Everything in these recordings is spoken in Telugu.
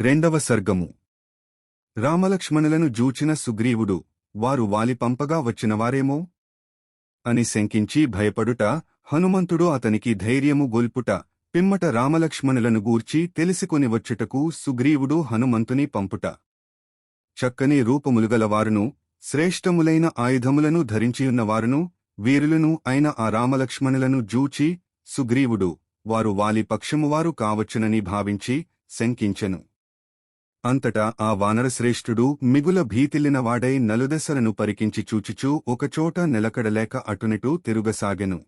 రెండవ సర్గము. రామలక్ష్మణులను జూచిన సుగ్రీవుడు వారు వాలి పంపగా వచ్చినవారేమో? అని శంకించి భయపడుట హనుమంతుడు అతనికి ధైర్యము గొల్పుట పిమ్మట రామలక్ష్మణులను గూర్చి తెలిసికొని వచ్చుటకు సుగ్రీవుడు హనుమంతుని పంపుట. చక్కని రూపములుగలవారును శ్రేష్టములైన ఆయుధములను ధరించియున్నవారును వీరులను అయిన ఆ రామలక్ష్మణులను జూచి సుగ్రీవుడు వారు వాలి పక్షమువారు కావచ్చునని భావించి శంకించెను. అంతటా ఆ వానరశ్రేష్ఠుడు మిగుల భీతిల్లినవాడై నలుదెసలను పరికించి చూచుచూ ఒకచోట నిలకడలేక అటునిటూ తిరుగసాగెను.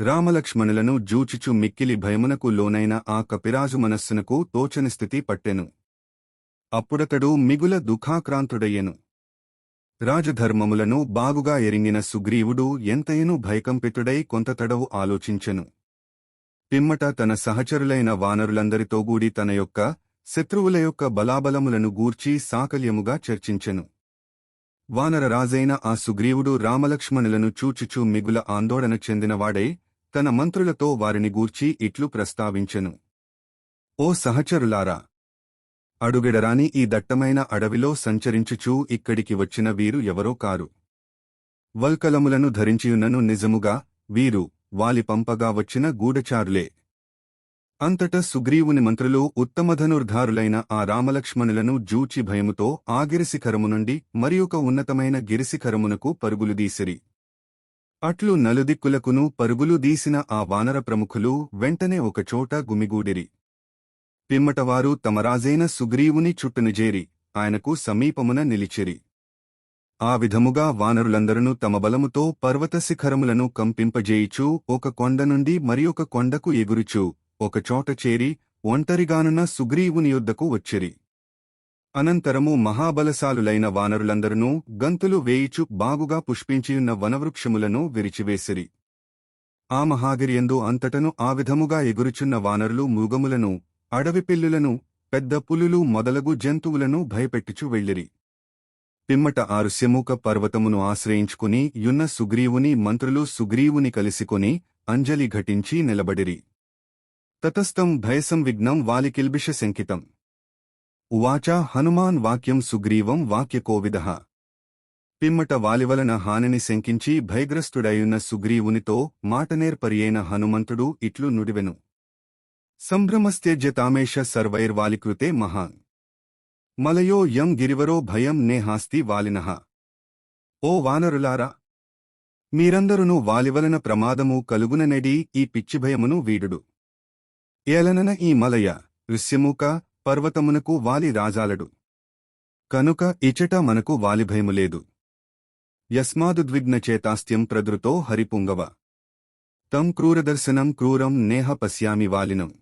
రామలక్ష్మణులను జూచిచు మిక్కిలి భయమునకు లోనైన ఆ కపిరాజు మనస్సునకు తోచని స్థితి పట్టెను. అప్పుడతడు మిగుల దుఃఖాక్రాంతుడయ్యెను. రాజధర్మములను బాగుగా ఎరింగిన సుగ్రీవుడు ఎంతయను భయకంపితుడై కొంతతడవు ఆలోచించెను. పిమ్మట తన సహచరులైన వానరులందరితోగూడి తన యొక్క శత్రువుల యొక్క బలాబలములను గూర్చి సాకల్యముగా చర్చించెను. వానరరాజైన ఆ సుగ్రీవుడు రామలక్ష్మణులను చూచుచూ మిగుల ఆందోళన చెందినవాడై తన మంత్రులతో వారిని గూర్చి ఇట్లు ప్రస్తావించెను. ఓ సహచరులారా! అడుగెడరాని ఈ దట్టమైన అడవిలో సంచరించుచూ ఇక్కడికి వచ్చిన వీరు ఎవరో కారు. వల్కలములను ధరించియున్నను నిజముగా వీరు వాలి పంపగా వచ్చిన గూఢచారులే. అంతట సుగ్రీవుని మంత్రులు ఉత్తమధనుర్ధారులైన ఆ రామలక్ష్మణులను జూచి భయముతో ఆ గిరిశిఖరము నుండి మరియొక ఉన్నతమైన గిరిశిఖరమునకు పరుగులుదీసిరి అట్లు నలుదిక్కులకును పరుగులు దీసిన ఆ వానర ప్రముఖులు వెంటనే ఒకచోట గుమిగూడిరి. పిమ్మటవారు తమ రాజైన సుగ్రీవుని చుట్టునుజేరి ఆయనకు సమీపమున నిలిచిరి. ఆ విధముగా వానరులందరూ తమ బలముతో పర్వత శిఖరములను కంపింపజేయిచూ ఒక కొండ నుండి మరియొక కొండకు ఎగురుచూ. ఒకచోట చేరి ఒంటరిగానున్న సుగ్రీవుని యొద్దకు వచ్చిరి. అనంతరము మహాబలశాలులైన వానరులందరూ గంతులు వేయిచు బాగుగా పుష్పించియున్న వనవృక్షములను విరిచివేసిరి. ఆ మహాగిరియందు అంతటను ఆ విధముగా ఎగురుచున్న వానరులు మృగములను అడవి పిల్లులను పెద్ద పులులు మొదలగు జంతువులను భయపెట్టుచు వెళ్ళిరి. పిమ్మట ఆరుస్యముఖ పర్వతమును ఆశ్రయించుకుని యున్న సుగ్రీవుని మంత్రులు సుగ్రీవుని కలిసికొని అంజలి ఘటించి నిలబడిరి. తతస్థం భయసం విఘ్నం వాలికిల్బిష శంకితం. ఉవాచ హనుమాన్ వాక్యం సుగ్రీవం వాక్యకోవిద పిమ్మట వాలివలన హానిని శంకించి భయగ్రస్తుడయున్న సుగ్రీవునితో మాటనేర్పరియైన హనుమంతుడు ఇట్లు నుడివెను. సంభ్రమస్త్యజ్యతామేష సర్వైర్వాలికృతే మహాన్ మలయో యం గిరివరో భయం నేహాస్తి వాలినః. ఓ వానరులారా! మీరందరును వాలివలన ప్రమాదము కలుగుననెడి ఈ పిచ్చిభయమును వీడుడు. ఏలనన ఈ మలయ ఋష్యముక పర్వతమునకు వాలి రాజాలడు. కనుక ఇచట మనకు వాలిభయము లేదు. యస్మాదుద్విగ్నచేతాస్త్యం ప్రదృతో హరిపుంగవ. తం క్రూరదర్శనం క్రూరం నేహ పశ్యామి వాలినం.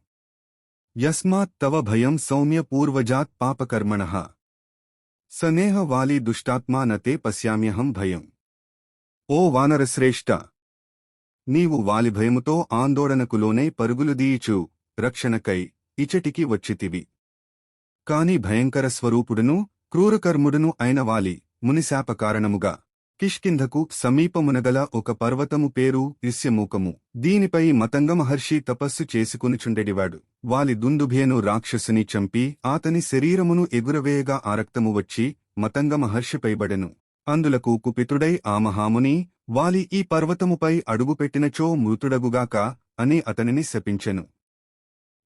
యస్మాత్ తవ భయం సౌమ్య పూర్వజాత్ పాపకర్మణ. సనేహ వాలి దుష్టాత్మా నతే పశ్యామ్యహం భయం. ఓ వానరశ్రేష్ఠ నీవు వాలిభయముతో ఆందోళనకులోనే పరుగులు పరుగులుదీయిచు రక్షణకై ఇచటికి వచ్చితివి. కాని భయంకర స్వరూపుడును క్రూరకర్ముడును అయిన వాలి మునిశాప కారణముగా కిష్కింధకు సమీపమునగల ఒక పర్వతము పేరు ఇస్యమూకము దీనిపై మతంగ మహర్షి తపస్సు చేసుకునిచుండెడివాడు. వాలి దుందుభేను రాక్షసుని చంపి ఆతని శరీరమును ఎగురవేయగా ఆరక్తము వచ్చి మతంగ మహర్షిపైబడెను అందులకు కుపితుడై ఆ మహాముని వాలి ఈ పర్వతముపై అడుగుపెట్టినచో మృతుడగుగాక అని అతనిని శపించెను.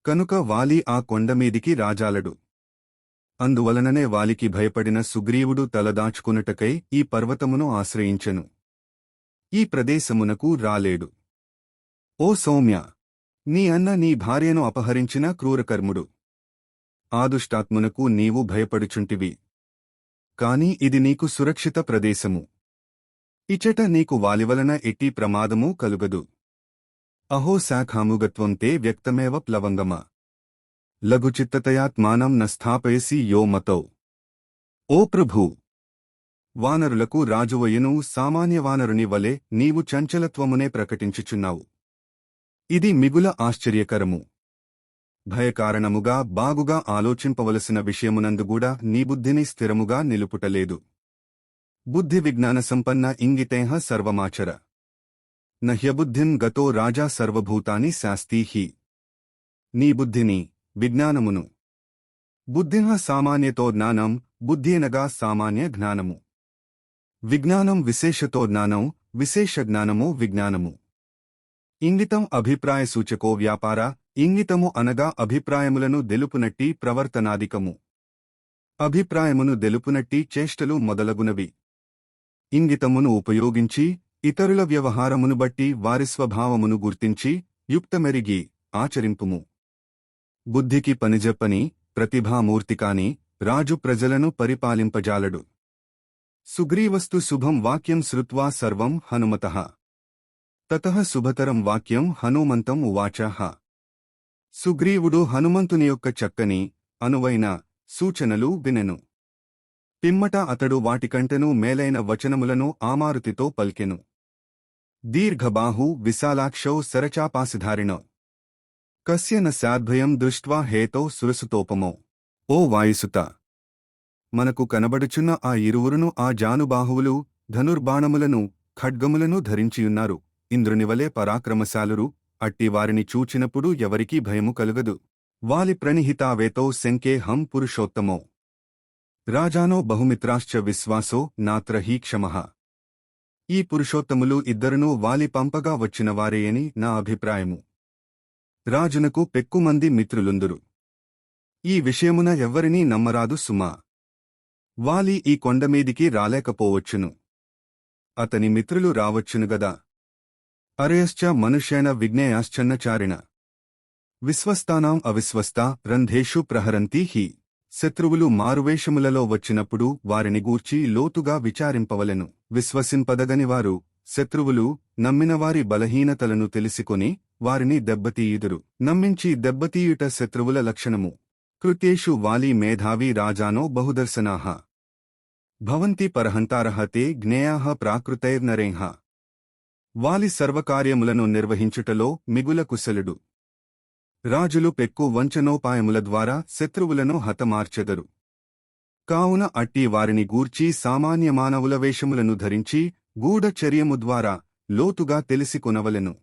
కనుక వాలి ఆ కొండమీదికి రాజాలడు. అందువలననే వాలికి భయపడిన సుగ్రీవుడు తలదాచుకునుటకై ఈ పర్వతమును ఆశ్రయించెను. ఈ ప్రదేశమునకు రాలేడు. ఓ సౌమ్య! నీ అన్న నీ భార్యను అపహరించిన క్రూరకర్ముడు. ఆదుష్టాత్మునకు నీవు భయపడుచుంటివి. కాని ఇది నీకు సురక్షిత ప్రదేశము. ఇచట నీకు వాలివలన ఎట్టి ప్రమాదమూ కలుగదు. అహో శాఖాముగత్వం తే వ్యక్తమేవ ప్లవంగమ. లఘుచిత్తతయాత్మానం న స్థాపయసి యో మతౌ. ఓ ప్రభు! వానరులకు రాజువయ్యను సామాన్యవానరుని వలె నీవు చంచలత్వమునే ప్రకటించుచున్నావు. ఇది మిగుల ఆశ్చర్యకరము. భయకారణముగా బాగుగా ఆలోచింపవలసిన విషయమునందుగూడా నీ బుద్ధిని స్థిరముగా నిలుపుటలేదు. బుద్ధి విజ్ఞాన సంపన్న ఇంగితేహ సర్వమాచర. నహ్యబుద్ధిం గతో రాజా సర్వభూతాని శాస్తీహి. నీ బుద్ధిని విజ్ఞానమును. బుద్ధిన సామాన్యతో జ్ఞానం బుద్ధినగా సామాన్య జ్ఞానము. విజ్ఞానం విశేషతో జ్ఞానం విశేష జ్ఞానము విజ్ఞానము. ఇంగితం అభిప్రాయ సూచకో వ్యాపార ఇంగితము అనగా అభిప్రాయములను దెలుపునట్టి ప్రవర్తనాధికము. అభిప్రాయమును దెలుపునట్టి చేష్టలు మొదలగునవి. ఇంగితమును ఉపయోగించి ఇతరుల వ్యవహారమును బట్టి వారి స్వభావమును గుర్తించి యుక్తమెరిగి ఆచరింపుము. బుద్ధికి పనిజెప్పని ప్రతిభామూర్తికాని రాజు ప్రజలను పరిపాలింపజాలడు. సుగ్రీవస్తు శుభం వాక్యం శ్రుత్వా సర్వం హనుమతః. తతః శుభతరం వాక్యం హనుమంతం ఉవాచ. సుగ్రీవుడు హనుమంతుని యొక్క చక్కని అనువైన సూచనలు వినెను. పిమ్మట అతడు వాటికంటెను మేలైన వచనములను ఆమారుతితో పల్కెను. దీర్ఘబాహు విశాలాక్షౌ సరచాపాసిధారిణ కస్య న శాద్భయం దృష్ట్వా హేతో సురసుతోపమో ఓ వాయుసుత మనకు కనబడుచున్న ఆ ఇరువురును ఆ జానుబాహువులు ధనుర్బాణములను ఖడ్గములను ధరించియున్నారు. ఇంద్రునివలే పరాక్రమశాలురు అట్టి వారిని చూచినప్పుడు ఎవరికీ భయము కలుగదు. వాలి ప్రణిహితావేతో శంకే హం పురుషోత్తమో. రాజానో బహుమిత్రాశ్చ విశ్వాసో నాత్ర హీ క్షమః. ఈ పురుషోత్తములు ఇద్దరునూ వాలి పంపగా వచ్చినవారేయని నా అభిప్రాయము. రాజునకు పెక్కుమంది మిత్రులుందురు. ఈ విషయమున ఎవ్వరినీ నమ్మరాదు సుమా. వాలి ఈ కొండమీదికి రాలేకపోవచ్చును. అతని మిత్రులు రావచ్చునుగదా అరయశ్చ మనుష్యేణ విజ్ఞేయాశ్చన్నచారిణ విశ్వస్తానాం అవిశ్వస్తా రంధేషు ప్రహరంతి హి. శత్రువులు మారువేషములలో వచ్చినప్పుడు వారిని గూర్చి లోతుగా విచారింపవలెను. విశ్వసింపదగనివారు శత్రువులు నమ్మినవారి బలహీనతలను తెలిసికొని వారిని దెబ్బతీయుదురు. నమ్మించి దెబ్బతీయుట శత్రువుల లక్షణము. కృత్యేషు వాలి మేధావి రాజానో బహుదర్శనాః. భవంతి పరహంతారహతే తే ప్రాకృతైర్నరేహ వాలి సర్వకార్యములను నిర్వహించుటలో మిగుల కుశలుడు. రాజులు పెక్కు వంచనోపాయముల ద్వారా శత్రువులను హతమార్చెదరు. కావున అట్టి వారిని గూర్చి సామాన్య మానవుల వేషములను ధరించి గూఢచర్యము ద్వారా లోతుగా తెలిసికొనవలెను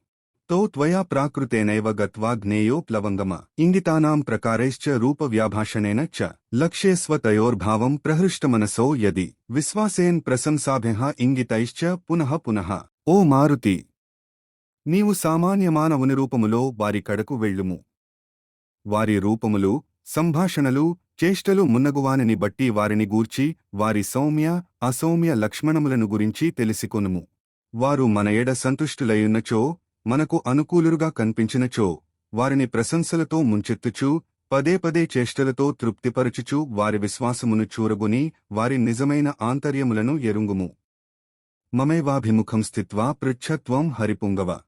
తో త్వయా ప్రాకృతేనైవ గత్వా జ్ఞేయో ప్లవంగమ. ఇంగితానాం ప్రకారైశ్చ రూపవ్యాభాషణేన చ. లక్ష్యేస్వతయోర్భావం ప్రహృష్టమనసో యది. విశ్వాసేన్ ప్రశంసాభ్యః ఇంగితైశ్చ పునః పునః. ఓ మారుతి! నీవు సామాన్య మానవుని రూపములో వారి కడకు వెళ్ళుము. వారి రూపములు సంభాషణలు చేష్టలు మున్నగువానిని బట్టి వారిని గూర్చి వారి సౌమ్య అసౌమ్య లక్ష్మణములను గురించి తెలిసికొనుము. వారు మన ఎడ సంతుష్టులయున్నచో మనకు అనుకూలురుగా కనిపించినచో వారిని ప్రశంసలతో ముంచెత్తుచూ పదే పదే చేష్టలతో తృప్తిపరచుచూ వారి విశ్వాసమును చూరగొని వారి నిజమైన ఆంతర్యములను ఎరుంగుము. మమేవాభిముఖం స్థిత్వా పృచ్ఛత్వం హరిపుంగవ.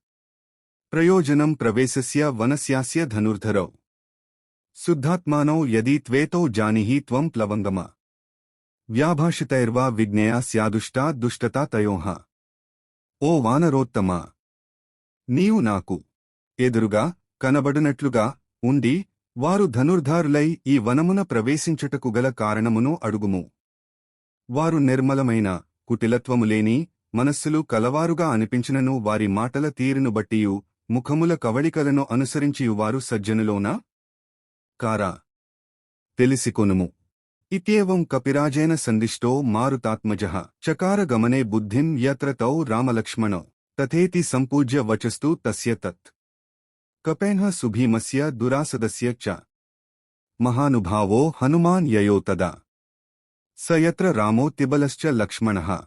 ప్రయోజనం ప్రవేశస్య వనస్యాస్య ధనుర్ధరౌ. శుద్ధాత్మానౌ యదీ త్వేతో జానిహి త్వం ప్లవంగమ. వ్యాభాషితైర్వా విజ్ఞేయా స్యాదుష్టా దుష్టతా తయోహ ఓ వానరోత్తమా! నీవు నాకు ఎదురుగా కనబడినట్లుగా ఉండి వారు ధనుర్ధారులై ఈ వనమున ప్రవేశించుటకు గల కారణమును అడుగుము. వారు నిర్మలమైన కుటిలత్వము లేని మనస్సులు కలవారుగా అనిపించినను వారి మాటల తీరును బట్టియు ముఖముల కవళికలను అనుసరించియువారు సజ్జనులోనా? కారా. తెలిసికొనుము. ఇత్యేవం కపిరాజేన సందిష్టో మారుతాత్మజ. చకార గమనే బుద్ధిం యత్ర తౌ రామలక్ష్మణో. తథేతి సంపూజ్య వచస్తు తస్య తత్. కపేన సుభీమస్య దురాసదస్య చ. మహానుభావో హనుమాన్ యయో తదా. స యత్ర రామో తిబలశ్చ లక్ష్మణః.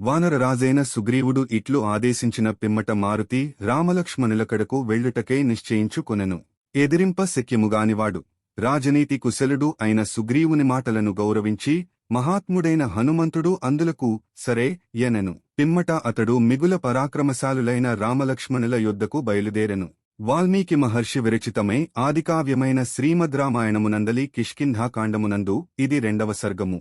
వానరరాజైన సుగ్రీవుడు ఇట్లు ఆదేశించిన పిమ్మట మారుతి రామలక్ష్మణుల కడకు వెళ్ళుటకై నిశ్చయించుకొనెను. ఎదిరింప శక్యముగానివాడు. రాజనీతి కుశలుడు అయిన సుగ్రీవుని మాటలను గౌరవించి మహాత్ముడైన హనుమంతుడు అందులకు సరే ఎనెను. పిమ్మట అతడు మిగుల పరాక్రమశాలులైన రామలక్ష్మణుల యొద్దకు బయలుదేరెను. వాల్మీకి మహర్షి విరచితమై ఆదికావ్యమైన శ్రీమద్ రామాయణమునందలి కిష్కింధాకాండమునందు ఇది రెండవ సర్గము.